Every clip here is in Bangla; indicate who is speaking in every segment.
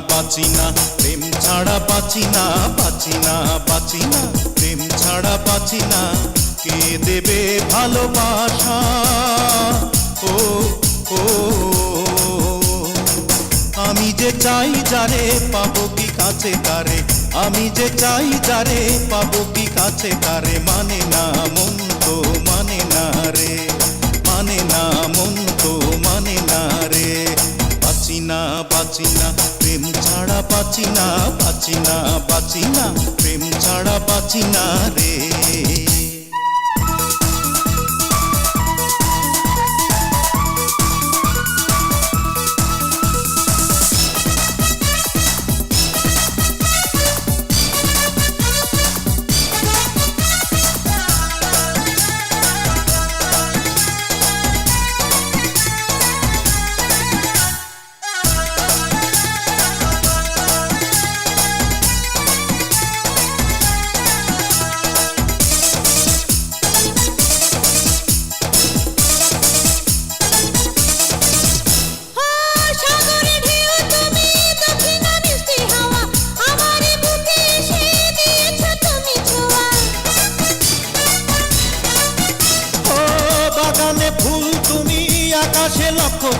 Speaker 1: বাঁচি না প্রেম ছাড়া বাঁচি না বাঁচি না বাঁচি না প্রেম ছাড়া বাঁচি না কে দেবে ভালোবাসা? ও ও, আমি যে চাই যারে পাবো কি কাছে কারে? আমি যে চাই যারে পাবো কি কাছে না মন বাঁচি না প্রেম ছাড়া বাঁচি না বাঁচি না বাঁচি না প্রেম ছাড়া বাঁচি না রে।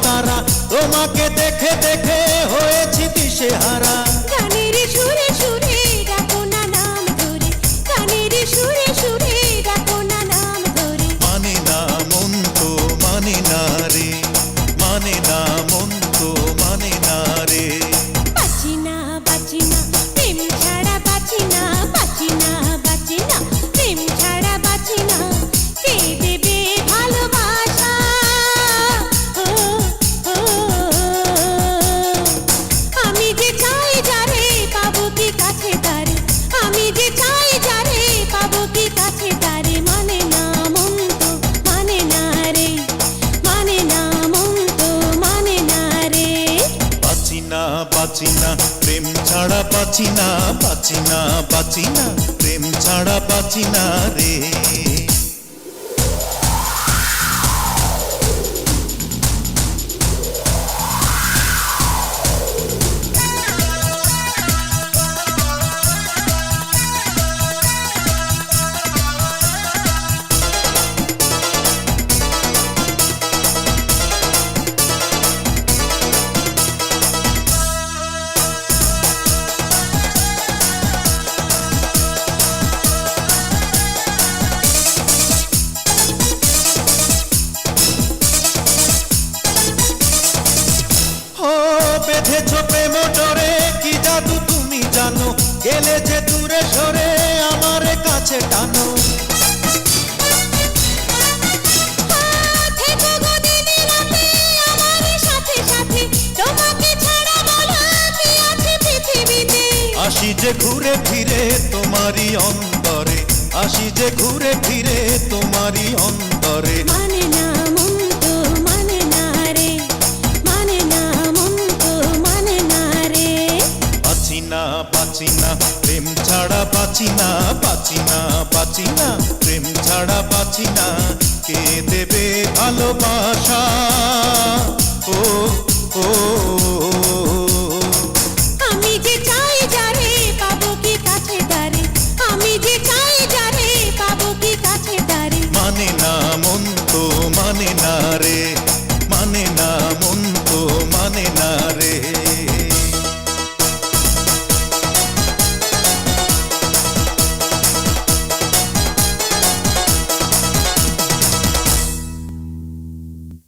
Speaker 1: তারা তোমাকে দেখে দেখে
Speaker 2: প্রেম ছাড়া বাঁচি না বাঁচি না বাঁচি না। প্রেম ছাড়া বাঁচি না রে।
Speaker 1: গেলে যে দূরে সরে আমার কাছে টানো। আসি যে ঘুরে ফিরে তোমারই অন্তরে আসি যে ঘুরে ফিরে তোমারই অন্তরে।
Speaker 2: মানে না বাচিনা না বাচিনা না
Speaker 1: প্রেম ছাড়া বাচিনা। কে দেবে ভালোবাসা?